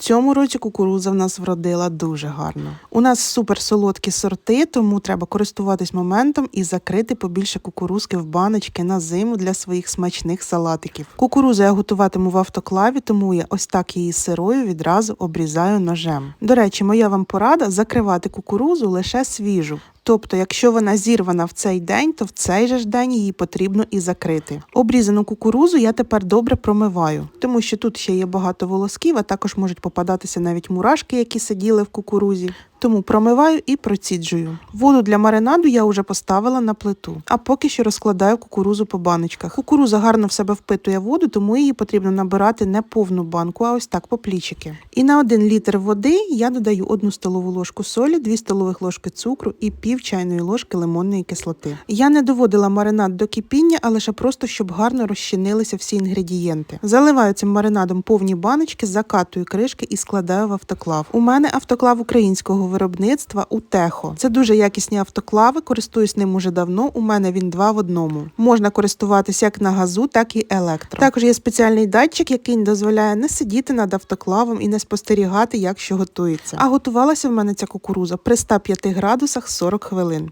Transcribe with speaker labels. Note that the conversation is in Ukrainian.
Speaker 1: цьому році кукуруза в нас вродила дуже гарно. У нас супер солодкі сорти, тому треба користуватись моментом і закрити побільше кукурузки в баночки на зиму для своїх смачних салатиків. Кукурузу я готуватиму в автоклаві, тому я ось так її сирою відразу обрізаю ножем. До речі, моя вам порада закривати кукурузу лише свіжу. Тобто, якщо вона зірвана в цей день, то в цей же ж день її потрібно і закрити. Обрізану кукурузу я тепер добре промиваю, тому що тут ще є багато волосків, а також можуть попадатися навіть мурашки, які сиділи в кукурузі. Тому промиваю і проціджую. Воду для маринаду я вже поставила на плиту, а поки що розкладаю кукурузу по баночках. Кукуруза гарно в себе впитує воду, тому її потрібно набирати не повну банку, а ось так по плічики. І на 1 літр води я додаю 1 столову ложку солі, 2 столових ложки цукру і пів чайної ложки лимонної кислоти. Я не доводила маринад до кипіння, а лише просто щоб гарно розчинилися всі інгредієнти. Заливаю цим маринадом повні баночки, закатую кришки і складаю в автоклав. У мене автоклав українського виробництва Утехо. Це дуже якісні автоклави. Користуюсь ним уже давно. У мене він два в одному. Можна користуватися як на газу, так і електро. Також є спеціальний датчик, який дозволяє не сидіти над автоклавом і не спостерігати, як що готується. А готувалася в мене ця кукуруза при 105 градусах 40 хвилин.